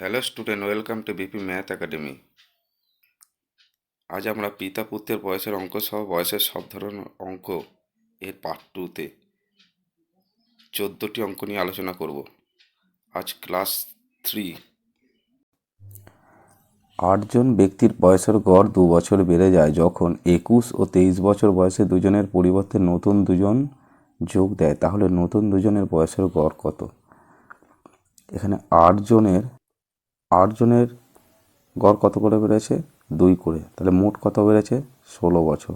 Hello student, welcome to BP math academy. আজ আমরা পিতা পুত্রের বয়সের অঙ্ক সহ বয়সের সব ধরনের অঙ্ক এর পার্ট টুতে চোদ্দোটি অঙ্ক নিয়ে আলোচনা করব। আজ ক্লাস থ্রি আটজন ব্যক্তির বয়সের গড় দু বছর বেড়ে যায় যখন একুশ ও তেইশ বছর বয়সে দুজনের পরিবর্তে নতুন দুজন যোগ দেয়, তাহলে নতুন দুজনের বয়সের গড় কত? এখানে আটজনের আটজনের গড় কত করে বেড়েছে? দুই করে। তাহলে মোট কত বেড়েছে? ষোলো বছর।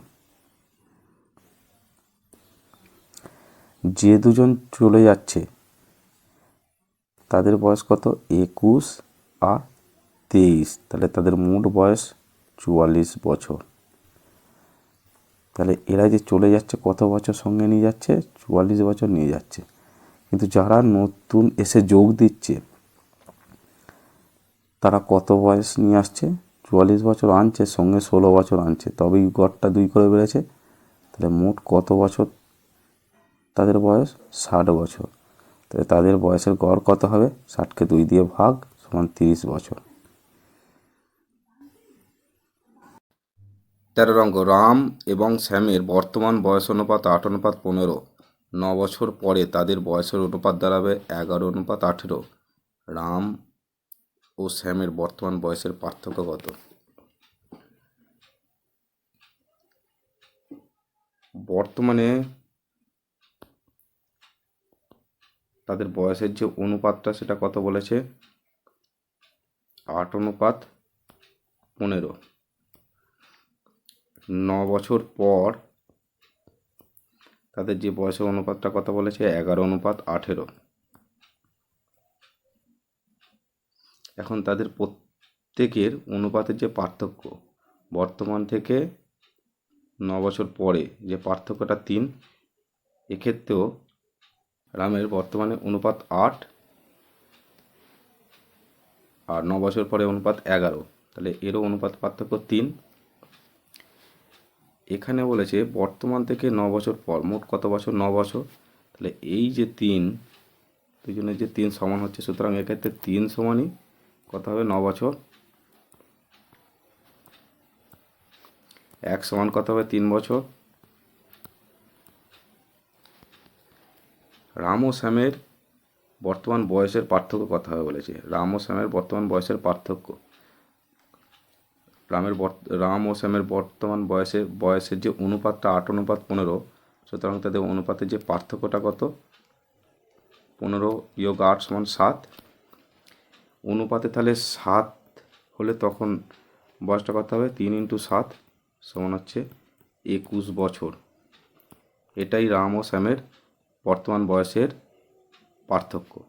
যে দুজন চলে যাচ্ছে, তাদের বয়স কত? একুশ আর তেইশ। তাহলে তাদের মোট বয়স চুয়াল্লিশ বছর। তাহলে এরা যে চলে যাচ্ছে, কত বছর সঙ্গে নিয়ে যাচ্ছে? চুয়াল্লিশ বছর নিয়ে যাচ্ছে। কিন্তু যারা নতুন এসে যোগ দিচ্ছে তারা কত বয়স নিয়ে আসছে? চুয়াল্লিশ বছর আনছে, সঙ্গে ষোলো বছর আনছে। তবেই গড়টা দুই করে বেড়েছে। তাহলে মোট কত বছর? তাদের বয়স ষাট বছর। তাহলে তাদের বয়সের গড় কত হবে? ষাটকে দুই দিয়ে ভাগ সমান তিরিশ বছর। তেরো অঙ্ক রাম এবং শ্যামের বর্তমান বয়স অনুপাত আট, অনুপাত পনেরো। ন বছর পরে তাদের বয়সের অনুপাত দাঁড়াবে এগারো, অনুপাত আঠেরো। রাম ও শ্যামের বর্তমান বয়সের পার্থক্য কত? বর্তমানে তাদের বয়সের যে অনুপাতটা সেটা কত বলেছে? আট অনুপাত পনেরো। ন বছর পর তাদের যে বয়সের অনুপাতটা কথা বলেছে? এগারো অনুপাত আঠেরো। এখন তাদের প্রত্যেকের অনুপাতের যে পার্থক্য, বর্তমান থেকে ন বছর পরে যে পার্থক্যটা তিন, এক্ষেত্রেও রামের বর্তমানে অনুপাত আট আর ন বছর পরে অনুপাত এগারো। তাহলে এরও অনুপাত পার্থক্য তিন। এখানে বলেছে বর্তমান থেকে ন বছর পর, মোট কত বছর? ন বছর তাহলে এই যে তিন, দুজনের যে তিন সমান হচ্ছে, সুতরাং এক্ষেত্রে তিন সমানই কত হবে? ন বছর। এক সমান কত হবে? তিন বছর। রাম ও শ্যামের বর্তমান বয়সের পার্থক্য কথা হবে বলেছে? রাম ও শ্যামের বর্তমান বয়সের পার্থক্য। রামের রাম ও শ্যামের বর্তমান বয়সে, বয়সের যে অনুপাতটা আট অনুপাত পনেরো, সুতরাং তাদের অনুপাতের যে পার্থক্যটা কত? পনেরো বিয়োগ আট সমান সাত। অনুপাতে তাহলে সাত হলে তখন বয়সটা কত হবে? তিন ইন্টু সাত সমান হচ্ছে একুশ বছর। এটাই রাম ও শ্যামের বর্তমান বয়সের পার্থক্য।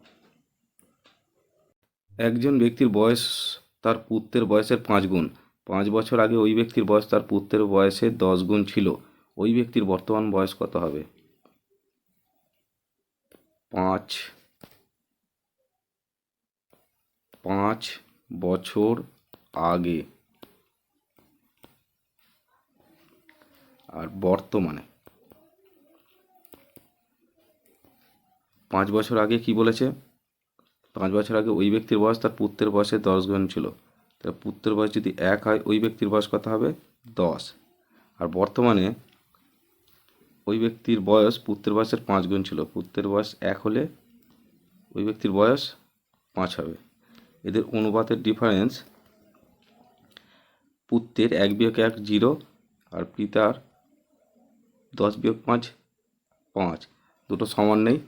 একজন ব্যক্তির বয়স তার পুত্রের বয়সের পাঁচ গুণ। পাঁচ বছর আগে ওই ব্যক্তির বয়স তার পুত্রের বয়সের দশ গুণ ছিল। ওই ব্যক্তির বর্তমান বয়স কত হবে? পাঁচ। পাঁচ বছর আগে। আর বর্তমানে। পাঁচ বছর আগে কি বলেছে? পাঁচ বছর আগে ওই ব্যক্তির বয়স, তার পুত্রের বয়সে দশ গুণ ছিল। তাহলে পুত্রের বয়স যদি এক হয়, ওই ব্যক্তির বয়স কত হবে? দশ। আর বর্তমানে ওই ব্যক্তির বয়স, পুত্রের বয়সের পাঁচ গুণ ছিল। পুত্রের বয়স এক হলে ওই ব্যক্তির বয়স পাঁচ হবে। এদের অনুপাতের ডিফারেন্স পুত্রের এক বিয়োগ এক জিরো আর পিতার দশ বিয়োগ পাঁচ পাঁচ। দুটো সমান নেই।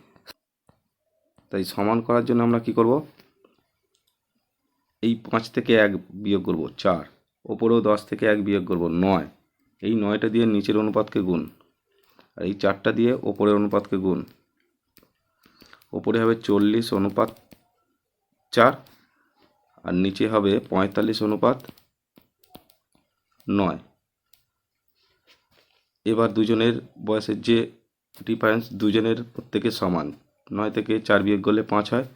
তাই সমান করার জন্য আমরা কি করব? এই পাঁচ থেকে এক বিয়োগ করব চার। ওপরেও দশ থেকে এক বিয়োগ করব নয়। এই নয়টা দিয়ে নিচের অনুপাতকে গুণ। আর এই চারটা দিয়ে ওপরের অনুপাতকে গুণ। ওপরে হবে চল্লিশ অনুপাত চার। আর নিচে হবে পঁয়তাল্লিশ অনুপাত নয়। এবার দুজনের বয়সের যে ডিফারেন্স দুজনের প্রত্যেকে সমান। নয় থেকে চার বিয়োগ করলে পাঁচ হয়,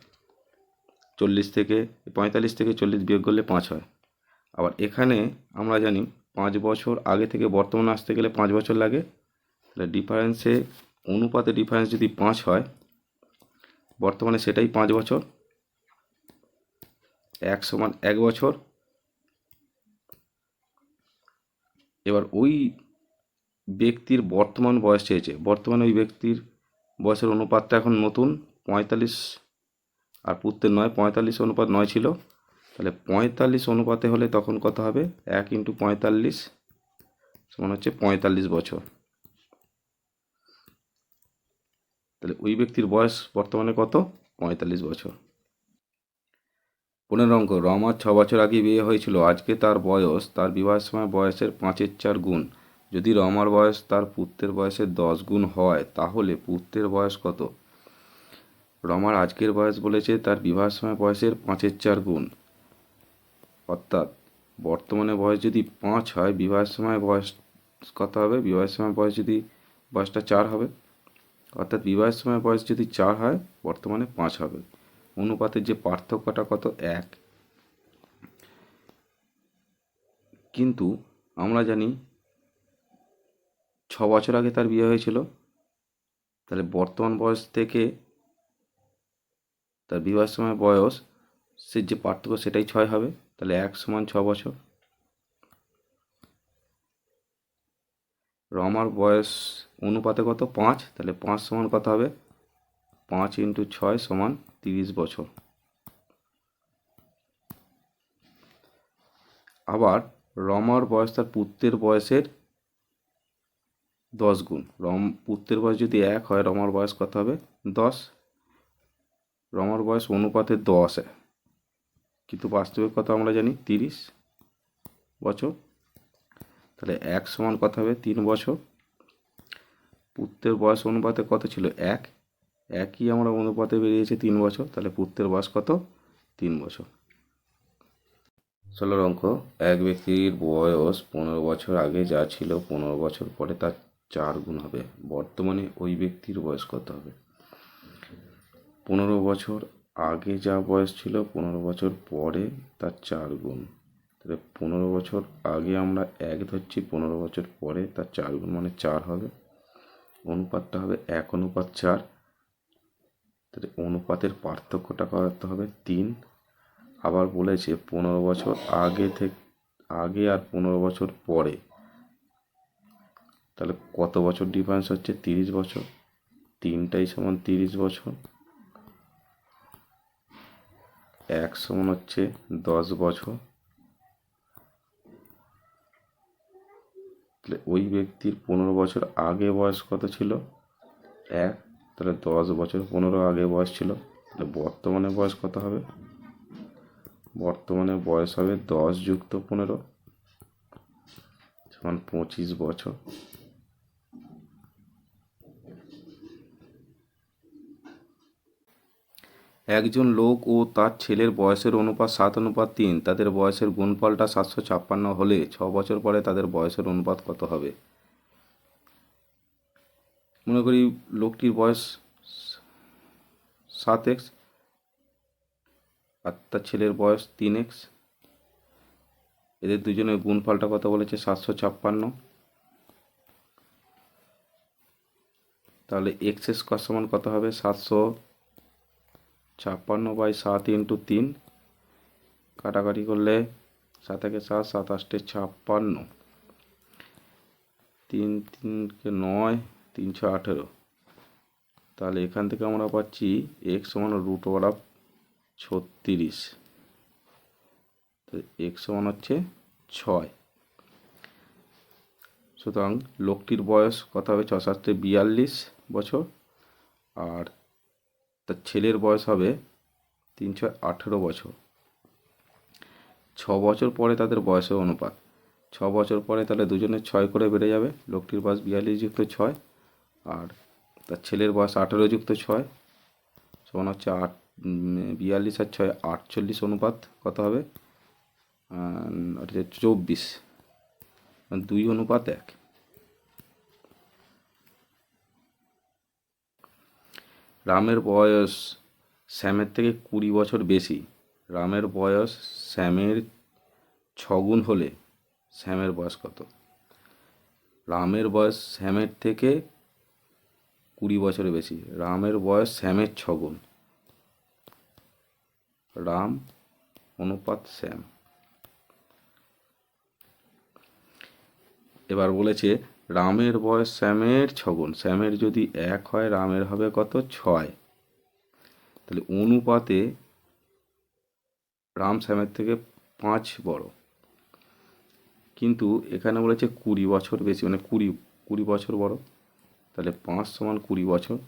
চল্লিশ থেকে, পঁয়তাল্লিশ থেকে চল্লিশ বিয়োগ করলে পাঁচ হয়। আবার এখানে আমরা জানি পাঁচ বছর আগে থেকে বর্তমানে আসতে গেলে পাঁচ বছর লাগে। তাহলে ডিফারেন্সে অনুপাতে ডিফারেন্স যদি পাঁচ হয়, বর্তমানে সেটাই পাঁচ বছর। এক সমান এক বছর। এবার ওই ব্যক্তির বর্তমান বয়স চেয়েছে। বর্তমানে ওই ব্যক্তির বয়সের অনুপাতটা এখন নতুন, পঁয়তাল্লিশ আর পুত্রের নয়, পঁয়তাল্লিশ অনুপাত নয় ছিল। তাহলে পঁয়তাল্লিশ অনুপাতে হলে তখন কত হবে? এক ইন্টু পঁয়তাল্লিশ সমান হচ্ছে পঁয়তাল্লিশ বছর। তাহলে ওই ব্যক্তির বয়স বর্তমানে কত? পঁয়তাল্লিশ বছর। পনেরো অঙ্ক, রমার ছ বছর আগে বিয়ে হয়েছিল, আজকে তার বয়স, তার বিবাহের সময় বয়সের পাঁচের চার গুণ। যদি রমার বয়স তার পুত্রের বয়সের দশ গুণ হয়, তাহলে পুত্রের বয়স কত? রমার আজকের বয়স বলেছে তার বিবাহের সময় বয়সের পাঁচের চার গুণ। অর্থাৎ বর্তমানে বয়স যদি পাঁচ হয়, বিবাহের সময় বয়স কত হবে? বিবাহের সময় বয়স যদি বয়সটা চার হবে। অর্থাৎ বিবাহের সময় বয়স যদি চার হয়, বর্তমানে পাঁচ হবে। অনুপাতের যে পার্থক্যটা কত? এক। কিন্তু আমরা জানি ছ বছর আগে তার বিয়ে হয়েছিল। তাহলে বর্তমান বয়স থেকে তার বিবাহের সময় বয়স, সে যে পার্থক্য সেটাই ছয় হবে। তাহলে এক সমান ছ বছর। রমার বয়স অনুপাতে কত? পাঁচ। তাহলে পাঁচ সমান কত হবে? পাঁচ ইন্টু ছয় সমান তিরিশ বছর। আবার রমার বয়স তার পুত্রের বয়সের দশ গুণ। রম, পুত্রের বয়স যদি এক হয়, রমার বয়স কত হবে? দশ। রমার বয়স অনুপাতে দশ। কিন্তু বাস্তবে কত আমরা জানি? তিরিশ বছর। তাহলে এক সমান কত হবে? তিন বছর। পুত্রের বয়স অনুপাতে কত ছিল? এক। একই আমরা অনুপাতে বেরিয়েছে তিন বছর, তাহলে পুত্রের বয়স কত? তিন বছর। ষোলোর অঙ্ক, এক ব্যক্তির বয়স পনেরো বছর আগে যা ছিল পনেরো বছর পরে তার চার গুণ হবে। বর্তমানে ওই ব্যক্তির বয়স কত হবে? পনেরো বছর আগে যা বয়স ছিল, পনেরো বছর পরে তার চার গুণ। তাহলে পনেরো বছর আগে আমরা এক ধরছি, পনেরো বছর পরে তার চার গুণ মানে চার হবে। অনুপাতটা হবে এক, অনুপাত চার। তাহলে অনুপাতের পার্থক্যটা কত হবে তিন। আবার বলেছে পনেরো বছর আগে থেকে, আগে আর পনেরো বছর পরে। তাহলে কত বছর ডিফারেন্স হচ্ছে? তিরিশ বছর। তিনটাই সমান তিরিশ বছর। এক সমান হচ্ছে দশ বছর। তাহলে ওই ব্যক্তির পনেরো বছর আগে বয়স কত ছিল? এক। তাহলে দশ বছর পনেরো আগে বয়স ছিল, তাহলে বর্তমানে বয়স কত হবে? বর্তমানে বয়স হবে দশ যুক্ত পনেরো, সমান পঁচিশ বছর। একজন লোক ও তার ছেলের বয়সের অনুপাত সাত, অনুপাত তিন, তাদের বয়সের গুণফলটা সাতশো ছাপ্পান্ন হলে ছ বছর পরে তাদের বয়সের অনুপাত কত হবে? মনে করি লোকটির বয়স সাত এক্স আর তার ছেলের বয়স তিন এক্স এদের দুজনের গুণফলটা কত বলেছে সাতশো ছাপ্পান্ন। তাহলে এক্স স্কোয়ার সমান কত হবে? সাতশো ছাপ্পান্ন বাই সাত ইন্টু তিন। কাটাকাটি করলে সাত একে সাত সাত আষ্টে ছাপ্পান্ন। তিন, তিনকে নয় তিনশো আঠেরো। তাহলে এখান থেকে আমরা পাচ্ছি এক্স সমান রুট ওভার অফ ছত্রিশ। এক্স সমান হচ্ছে ছয়। সুতরাং লোকটির বয়স কত হবে? ছ সাতটে বিয়াল্লিশ বছর। আর তার ছেলের বয়স হবে তিনশো আঠেরো বছর। ছ বছর পরে তাদের বয়সের অনুপাত। ছ বছর পরে তাহলে দুজনের ছয় করে বেড়ে যাবে। লোকটির বয়স বিয়াল্লিশ যুক্ত ছয়। আর তার ছেলের বয়স আঠেরো যুক্ত ছয়, সমান হচ্ছে আট বিয়াল্লিশ আর ছয়, আটচল্লিশ অনুপাত, কত হবে? চব্বিশ। দুই অনুপাত এক। রামের বয়স শ্যামের থেকে কুড়ি বছর বেশি। রামের বয়স শ্যামের ছগুণ হলে শ্যামের বয়স কত? রামের বয়স শ্যামের থেকে কুড়ি বছরের বেশি। রামের বয়স শ্যামের ছগুণ। রাম, অনুপাত শ্যাম। এবার বলেছে, রামের বয়স শ্যামের ছগুণ। শ্যামের যদি এক হয়, রামের হবে কত? ছয়। তাহলে অনুপাতে রাম শ্যামের থেকে পাঁচ বড়। কিন্তু এখানে বলেছে কুড়ি বছর বেশি মানে কুড়ি কুড়ি বছর বড়। তাহলে পাঁচ সমান কুড়ি বছর।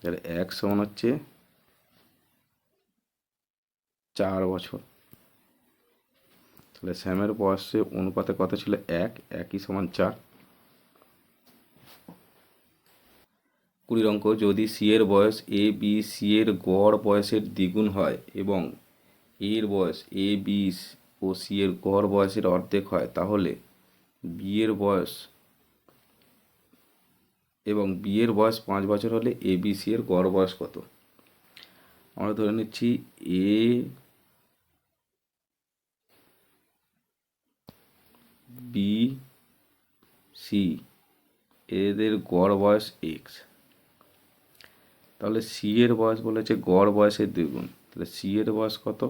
তাহলে এক সমান হচ্ছে চার বছর। তাহলে শ্যামের বয়সে অনুপাতে কত ছিল এক, একই সমান চার। কুড়ির অঙ্ক, যদি সি এর বয়স এ বি সি এর গড় বয়সের দ্বিগুণ হয় এবং এর বয়স এ বি ও সি এর গড় বয়সের অর্ধেক হয়, তাহলে বি এর বয়স এবং বি এর বয়স পাঁচ বছর হলে এ বি সি এর গড় বয়স কত? আমরা ধরে নিচ্ছি এ বি সি এদের গড় বয়স এক্স তাহলে সি এর বয়স বলেছে গড় বয়সের দ্বিগুণ। তাহলে সি এর বয়স কত?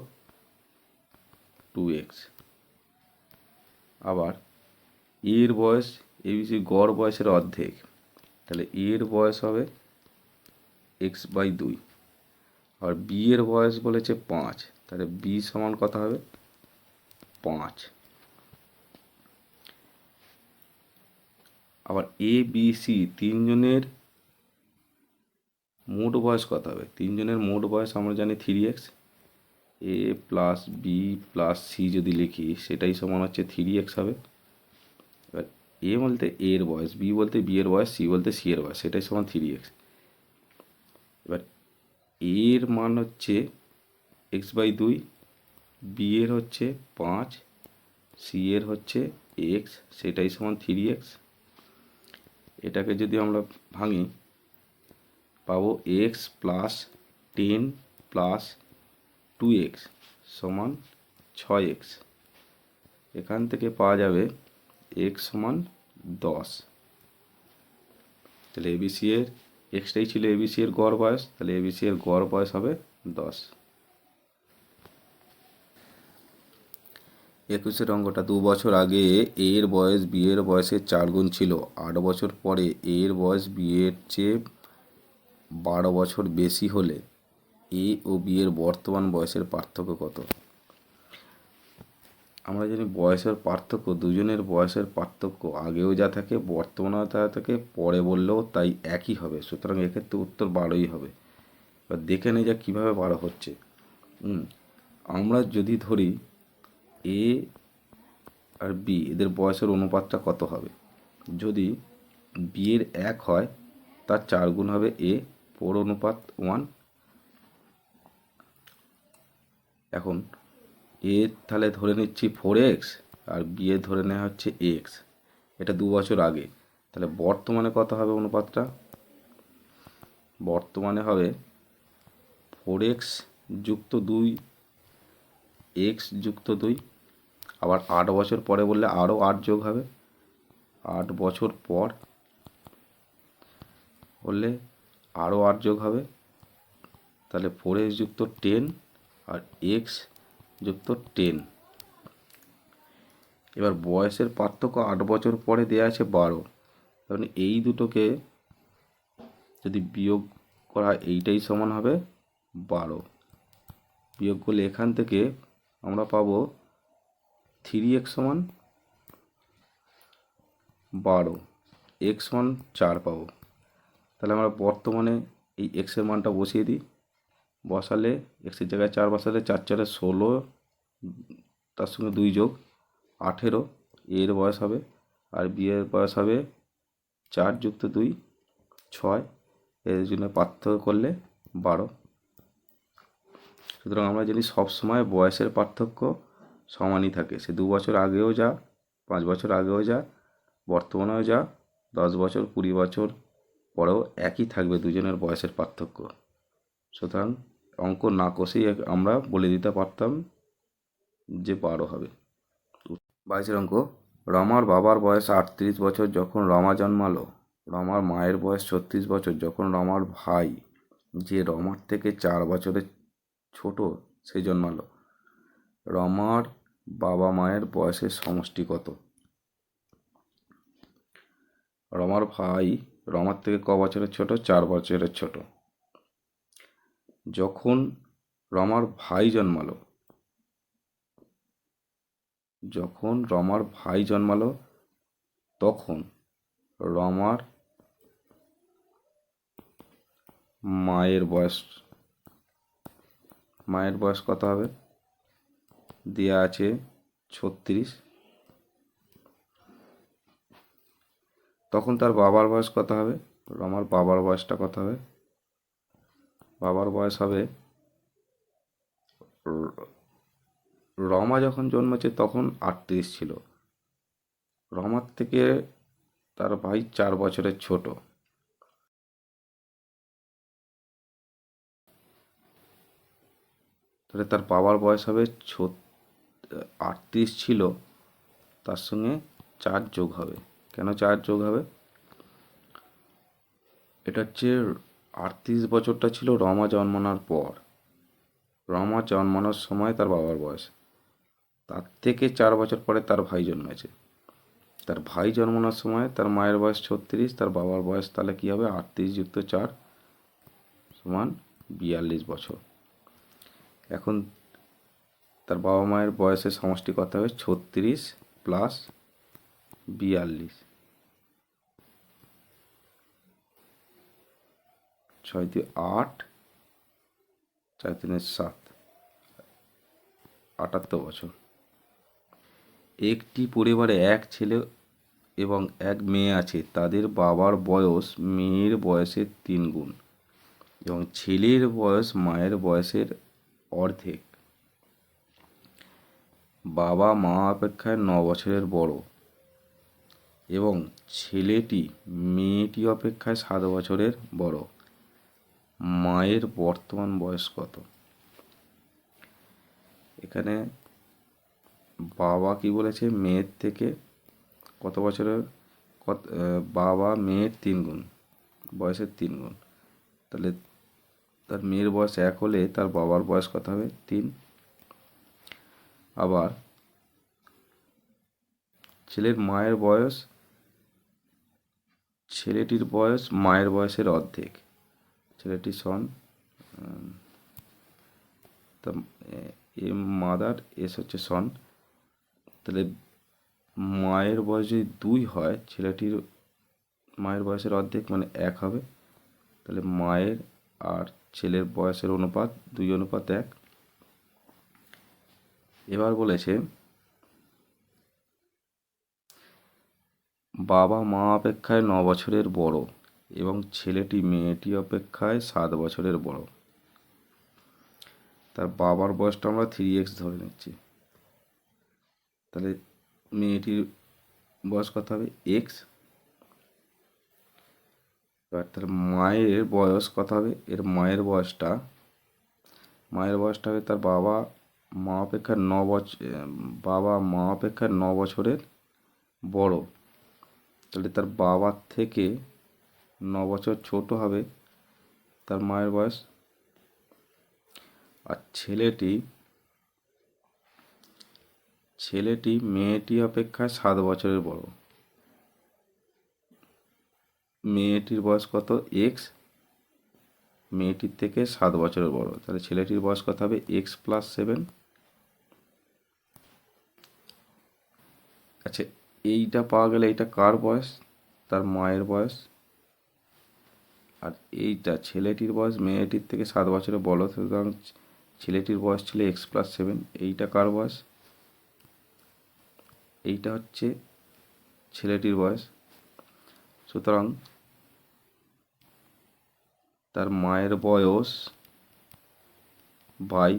টু এক্স আবার এর বয়স এবিসি গড় বয়সের অর্ধেক। তাহলে এ এর বয়স হবে এক্স বাই দুই। আর বি এর বয়স বলেছে পাঁচ। তাহলে বি সমান কত হবে? পাঁচ। আবার এ বি সি তিনজনের মোট বয়স কত হবে? তিনজনের মোট বয়স আমরা জানি three x A plus B plus C যদি লিখি, সেটাই সমান হচ্ছে থ্রি এক্স হবে। এ বলতে এ এর বয়স বি বলতে বি এর বয়স সি বলতে সি এর বয়স সেটাই সমান থ্রি এক্স এবার এর মান হচ্ছে এক্স বাই দুই বি এর হচ্ছে পাঁচ সি এর হচ্ছে এক্স সেটাই সমান থ্রি এক্স এটাকে যদি আমরা ভাঙি, পাবো x plus ten plus two x সমান ছয় এক্স এখান থেকে পাওয়া যাবে এক্স সমান দশ। তাহলে এবিসি এর এক্সটাই ছিল এবিসি এর গড় বয়স, তাহলে এবিসি এর গড় বয়স হবে দশ। একুশের অঙ্কটা, দু বছর আগে এর বয়স বিয়ের বয়সের চার গুণ ছিল, আট বছর পরে এর বয়স বিয়ের চেয়ে বারো বছর বেশি হলে এ ও বিয়ের বর্তমান বয়সের পার্থক্য কত? আমরা জানি বয়সের পার্থক্য, দুজনের বয়সের পার্থক্য আগেও যা থাকে, বর্তমানেও যা থাকে, পরে বললেও তাই একই হবে। সুতরাং এক্ষেত্রে উত্তর বারোই হবে। এবার দেখে নেই যা কীভাবে বারো হচ্ছে। আমরা যদি ধরি এ আর বি, এদের বয়সের অনুপাতটা কত হবে? যদি বিয়ের এক হয়, তার চার গুণ হবে এ ফোর অনুপাত ওয়ান। এখন এ তাহলে ধরে নিচ্ছি ফোর এক্স আর বি এর ধরে নেওয়া হচ্ছে এক্স এটা দু বছর আগে। তাহলে বর্তমানে কত হবে অনুপাতটা? বর্তমানে হবে ফোর এক্স যুক্ত দুই এক্স যুক্ত দুই। আবার আট বছর পরে বললে আরও আট যোগ হবে। আট বছর পর বললে আরও আট যোগ হবে। তাহলে ফোর এক্স যুক্ত টেন আর এক্স যুক্ত টেন এবার বয়সের পার্থক্য আট বছর পরে দেওয়া আছে বারো। কারণ এই দুটোকে যদি বিয়োগ করা এইটাই সমান হবে বারো। বিয়োগ করলে এখান থেকে আমরা পাবো থ্রি এক্স সমান বারো। এক্স সমান চার পাবো। তাহলে আমরা বর্তমানে এই এক্সের মানটা বসিয়ে দিই। বসালে এক্সের জায়গায় চার বসালে চার চারে ষোলো, তার সঙ্গে দুই যোগ আঠেরো, এর বয়স হবে, আর বিয়ের বয়স হবে চার যুক্ত দুই, ছয়, এর জন্য পার্থক্য করলে বারো। সুতরাং আমরা জানি সবসময় বয়সের পার্থক্য সমানই থাকে। সে দু বছর আগেও যা, পাঁচ বছর আগেও যা, বর্তমানেও যা, দশ বছর, কুড়ি বছর পরেও একই থাকবে দুজনের বয়সের পার্থক্য। সুতরাং অঙ্ক না কষেই আমরা বলে দিতে পারতাম যে বারো হবে। বাইশের অঙ্ক, রমার বাবার বয়স আটত্রিশ বছর যখন রমা জন্মালো, রমার মায়ের বয়স ছত্রিশ বছর যখন রমার ভাই, যে রমার থেকে চার বছরের ছোট, সে জন্মালো। রমার বাবা মায়ের বয়সের সমষ্টি কত? রমার ভাই রমার থেকে ক বছরের ছোট, চার বছরের ছোট। যখন রমার ভাই জন্মালো, যখন রমার ভাই জন্মালো, তখন রমার মায়ের বয়স মায়ের বয়স কত হবে? দেয়া আছে ছত্রিশ। তখন তার বাবার বয়স কত হবে? রমার বাবার বয়সটা কত হবে? বাবার বয়স হবে রমা যখন জন্মেছে তখন আটত্রিশ ছিল। রমার থেকে তার ভাই চার বছরের ছোট। তাহলে তার বাবার বয়স হবে আটত্রিশ ছিল, তার সঙ্গে চার যোগ হবে। কেন চার যোগ হবে? এটা হচ্ছে আটত্রিশ বছরটা ছিল রমা জন্মানোর পর। রমা জন্মানোর সময় তার বাবার বয়স। তার থেকে চার বছর পরে তার ভাই জন্মেছে। তার ভাই জন্মানোর সময় তার মায়ের বয়স ছত্রিশ, তার বাবার বয়স তাহলে কী হবে? আটত্রিশ যুক্ত চার সমান বিয়াল্লিশ বছর। এখন তার বাবা মায়ের বয়সের সমষ্টি কত হবে ছত্রিশ প্লাস বিয়াল্লিশ। ছয় দুই আট, চার তিনে সাত, আটাত্তর বছর। একটি পরিবারে এক ছেলে এবং এক মেয়ে আছে, তাদের বাবার বয়স মেয়ের বয়সের তিন গুণ এবং ছেলের বয়স মায়ের বয়সের অর্ধেক। বাবা মা অপেক্ষায় ন বছরের বড় এবং ছেলেটি, মেয়েটি অপেক্ষায় সাত বছরের বড়। মায়ের বর্তমান বয়স কত? এখানে বাবা কি বলেছে? মেয়ের থেকে কত বছরের? কত বাবা মেয়ের তিন গুণ, বয়সের তিন গুণ। তাহলে তার মেয়ের বয়স এক হলে তার বাবার বয়স কত হবে? তিন। আবার ছেলের মায়ের বয়স, ছেলেটির বয়স মায়ের বয়সের অর্ধেক। ছেলেটি সন তা, এ মাদার এস হচ্ছে সন তাহলে মায়ের বয়স যদি দুই হয়, ছেলেটির মায়ের বয়সের অর্ধেক মানে এক হবে, তাহলে মায়ের আর ছেলের বয়সের অনুপাত, দুই অনুপাত এক। এবার বলেছে, বাবা মা অপেক্ষায় ন বছরের বড়। এবং ছেলেটি মেয়েটি অপেক্ষায় সাত বছরের বড়। তার বাবার বয়সটা আমরা থ্রি এক্স ধরে নিচ্ছি। তাহলে মেয়েটির বয়স কত হবে? এক্স এবার তার মায়ের বয়স কত হবে? এর মায়ের বয়সটা মায়ের বয়সটা হবে তার বাবা মা অপেক্ষা ন বছর বাবা মা অপেক্ষা ন বছরের বড়। তাহলে তার বাবার থেকে ন বছর ছোট হবে। তার মায়ের বয়স। আর ছেলেটি ছেলেটি মেয়েটি অপেক্ষা সাত বছরের বড়। মেয়েটির বয়স কত? এক্স মেয়েটির থেকে সাত বছরের বড়। তাহলে ছেলেটির বয়স কত হবে? এক্স প্লাস সেভেন আচ্ছা এইটা পাওয়া গেলে এইটা কার বয়স? তার মায়ের বয়স। আর এইটা ছেলেটির বয়স, মেয়েটির থেকে সাত বছরের বড় সুতরাং ছেলেটির বয়স ছিল এক্স প্লাস সেভেন এইটা কার বয়স? এইটা হচ্ছে ছেলেটির বয়স। সুতরাং তার মায়ের বয়স বাই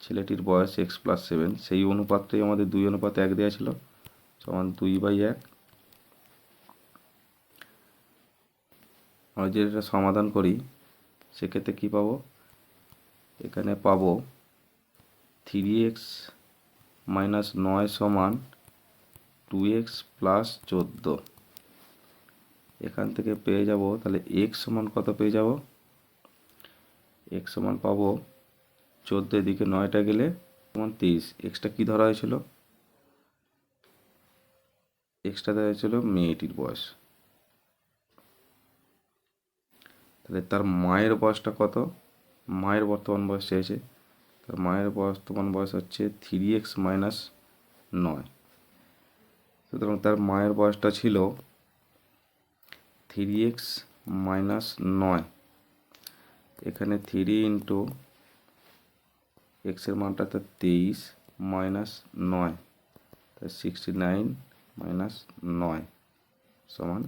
ছেলেটির বয়স এক্স প্লাস সেভেন সেই অনুপাতটাই আমাদের দুই অনুপাত এক দেওয়া ছিল। সমান দুই বাই এক। আমরা যদি এটা সমাধান করি, সেক্ষেত্রে কী পাবো? এখানে পাবো থ্রি এক্স মাইনাস নয় সমান টু এক্স প্লাস চোদ্দ। এখান থেকে পেয়ে যাব, তাহলে এক্স সমান কত পেয়ে যাব? এক্স সমান পাবো চোদ্দ এদিকে নয়টা গেলে তোমার তেইশ এক্সট্রা কী ধরা হয়েছিল? এক্সট্রা দেওয়া হয়েছিল মেয়েটির বয়স। তাহলে তার মায়ের বয়সটা কত? মায়ের বর্তমান বয়স চেয়েছে তার মায়ের বর্তমান বয়স হচ্ছে থ্রি এক্স মাইনাস নয়। সুতরাং তার মায়ের বয়সটা ছিল থ্রি এক্স মাইনাস নয়। এখানে থ্রি ইন্টু এক্সের মানটা তো তেইশ মাইনাস নয়। তা সিক্সটি নাইন মাইনাস নয় সমান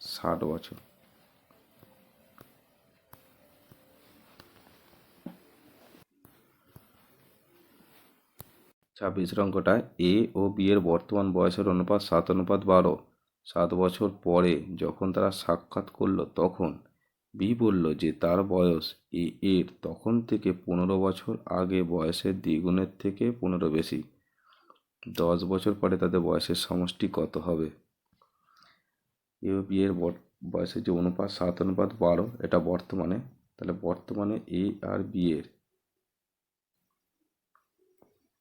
ষাট বছর। ছাব্বিশ অঙ্কটায় এ ও বি এর বর্তমান বয়সের অনুপাত সাত, অনুপাত বারো। সাত বছর পরে যখন তারা সাক্ষাৎ করল তখন বি বলল যে তার বয়স এ এর তখন থেকে পনেরো বছর আগে বয়সের দ্বিগুণের থেকে পনেরো বেশি। দশ বছর পরে তাদের বয়সের সমষ্টি কত হবে? এ ও বি এর বয়সের যে অনুপাত সাত, অনুপাত বারো, এটা বর্তমানে, তাহলে বর্তমানে এ আর বি এর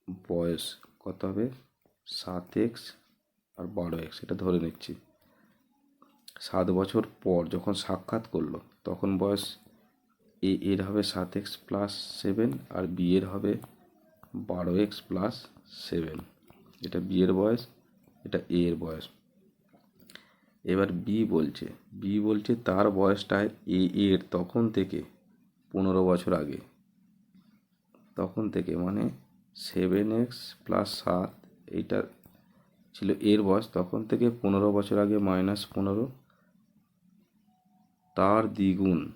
বয়স কত হবে? সাত এক্স আর বারো এক্স এটা ধরে নিচ্ছি। সাত বছর পর যখন সাক্ষাৎ করল, তখন বয়স এ এর হবে সাত এক্স প্লাস সেভেন আর বি এর হবে বারো এক্স প্লাস সেভেন এটা বি এর বয়স, এটা এ এর বয়স। এবার বি বলছে বি বলছে তার বয়সটা এ এর তখন থেকে পনেরো বছর আগে। তখন থেকে মানে সেভেন এক্স প্লাস সাত, এইটা ছিল এর বয়স। তখন থেকে পনেরো বছর আগে মাইনাস পনেরো। তার দ্বিগুণ,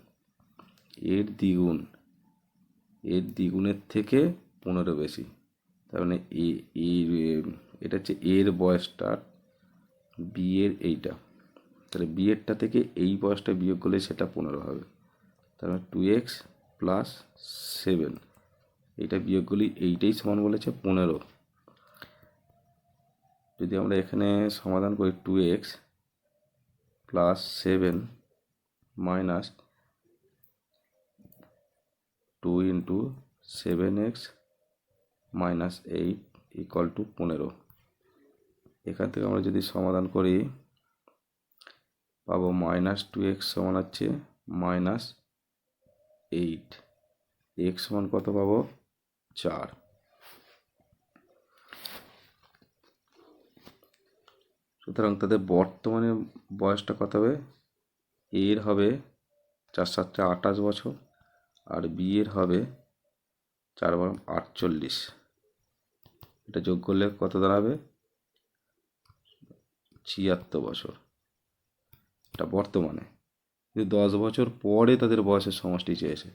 এর দ্বিগুণ, এর দ্বিগুণের থেকে পনেরো বেশি। তার মানে এ এটা হচ্ছে এর বয়সটা বি এর এইটা। তাহলে বি এরটা থেকে এই বয়সটা বিয়োগ করলে সেটা পনেরো হবে। তার মানে টু এক্স প্লাস সেভেন এইটা বিয়োগ করলে এইটাই সমান বলেছে পনেরো। যদি আমরা এখানে সমাধান করি two x plus seven minus two into seven x minus eight equal to পনেরো। এখান থেকে আমরা যদি সমাধান করি, পাবো মাইনাস টু এক্স সমান হচ্ছে মাইনাস এইট এক্স সমান কত পাবো? চার। সুতরাং তাদের বর্তমানে বয়সটা কত হবে? এর হবে চার সাতটা আঠাশ বছর আর বিয়ের হবে চার বার আটচল্লিশ। এটা যোগ করলে কত দাঁড়াবে? ছিয়াত্তর বছর। এটা বর্তমানে। কিন্তু দশ বছর পরে তাদের বয়সের সমষ্টি চেয়েছে।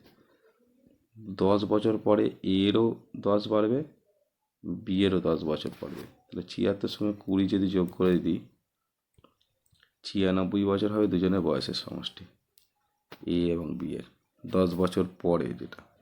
দশ বছর পরে এরও দশ বাড়বে, বিয়েরও দশ বছর পড়বে তাহলে ছিয়াত্তর সঙ্গে কুড়ি যদি যোগ করে দিই, ছিয়ানব্বই বছর হবে দুজনের বয়সের সমষ্টি, এ এবং বিয়ের দশ বছর পরে যেটা।